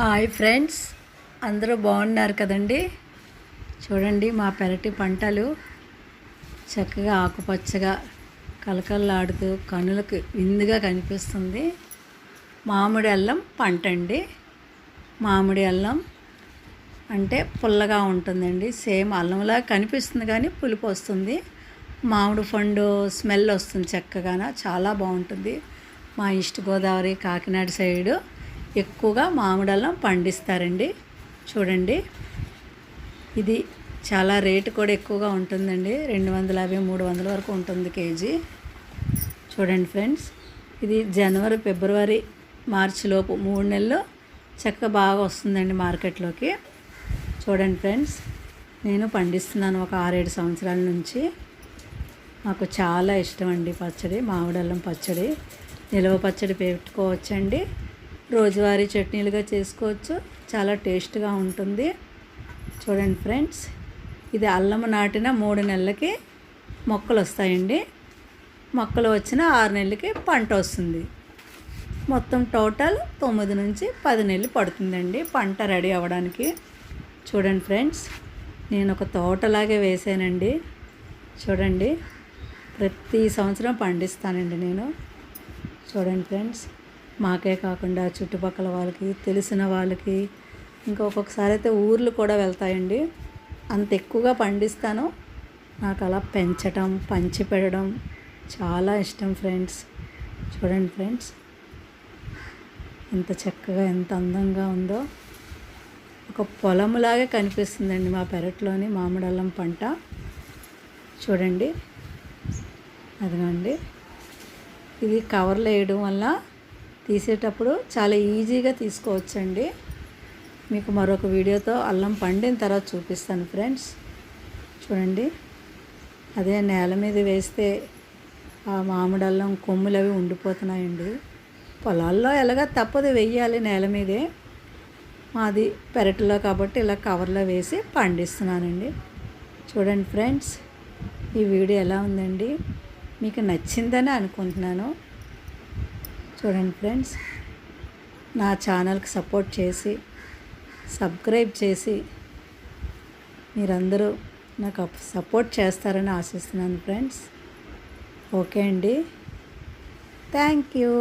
Hi friends అందరూ బాగున్నారు కదండి? చూడండి మా పెరటి పంటలు చక్కగా ఆకుపచ్చగా కలకల్లాడుతూ కనులకు విందుగా కనిపిస్తుంది. మామిడి అల్లం పంట అండి. మామిడి అల్లం అంటే పుల్లగా ఉంటుందండి. సేమ్ అల్లంలా కనిపిస్తుంది కానీ పులుపు వస్తుంది. మామిడి పండు స్మెల్ వస్తుంది చక్కగాన చాలా బాగుంటుంది. మా ఈస్ట్ గోదావరి కాకినాడ సైడు ఎక్కువగా మామిడి అల్లం పండిస్తారండి. చూడండి. ఇది చాలా రేటు కూడా ఎక్కువగా ఉంటుందండి. రెండు వందల యాభై మూడు వందల వరకు ఉంటుంది కేజీ. చూడండి ఫ్రెండ్స్. ఇది జనవరి ఫిబ్రవరి మార్చి లోపు మూడు నెలలు చక్కగా బాగా వస్తుందండి మార్కెట్లోకి. చూడండి ఫ్రెండ్స్. నేను పండిస్తున్నాను ఒక ఆరేడు సంవత్సరాల నుంచి. మాకు చాలా ఇష్టం అండి పచ్చడి మామిడల్లం పచ్చడి. నిల్వ పచ్చడి పెట్టుకోవచ్చండి. రోజువారీ చట్నీలుగా చేసుకోవచ్చు. చాలా టేస్ట్గా ఉంటుంది. చూడండి ఫ్రెండ్స్ ఇది అల్లం నాటిన మూడు నెలలకి మొక్కలు వస్తాయండి మొక్కలు వచ్చిన ఆరు నెలలకి పంట వస్తుంది. మొత్తం టోటల్ తొమ్మిది నుంచి పది నెలలు పడుతుందండి పంట రెడీ అవ్వడానికి. చూడండి ఫ్రెండ్స్ నేను ఒక తోటలాగే వేసానండి. చూడండి ప్రతి సంవత్సరం పండిస్తానండి నేను. చూడండి ఫ్రెండ్స్ మాకే కాకుండా చుట్టుపక్కల వాళ్ళకి తెలిసిన వాళ్ళకి ఇంకా ఒక్కొక్కసారి అయితే ఊర్లు కూడా వెళ్తాయండి. అంత ఎక్కువగా పండిస్తాను. నాకు అలా పెంచటం పంచి పెట్టడం చాలా ఇష్టం ఫ్రెండ్స్. చూడండి ఫ్రెండ్స్. ఎంత చక్కగా ఎంత అందంగా ఉందో. ఒక పొలంలాగే కనిపిస్తుందండి మా పెరట్లోని మామిడల్లం పంట. చూడండి. అదిగోండి. ఇది కవర్లు వేయడం వల్ల తీసేటప్పుడు చాలా ఈజీగా తీసుకోవచ్చండి. మీకు మరొక వీడియోతో అల్లం పండిన తర్వాత చూపిస్తాను ఫ్రెండ్స్. చూడండి. అదే నేల మీద వేస్తే ఆ మామిడి అల్లం కొమ్ములు అవి ఉండిపోతున్నాయండి. పొలాల్లో ఎలాగా తప్పదు వెయ్యాలి నేల మీదే. మాది పెరట్లో కాబట్టి ఇలా కవర్లో వేసి పండిస్తున్నానండి. చూడండి ఫ్రెండ్స్ ఈ వీడియో ఎలా ఉందండి? మీకు నచ్చిందని అనుకుంటున్నాను. చూడండి ఫ్రెండ్స్ నా ఛానల్కి సపోర్ట్ చేసి సబ్స్క్రైబ్ చేసి మీరందరూ నాకు సపోర్ట్ చేస్తారని ఆశిస్తున్నాను ఫ్రెండ్స్. ఓకే అండి. Thank you.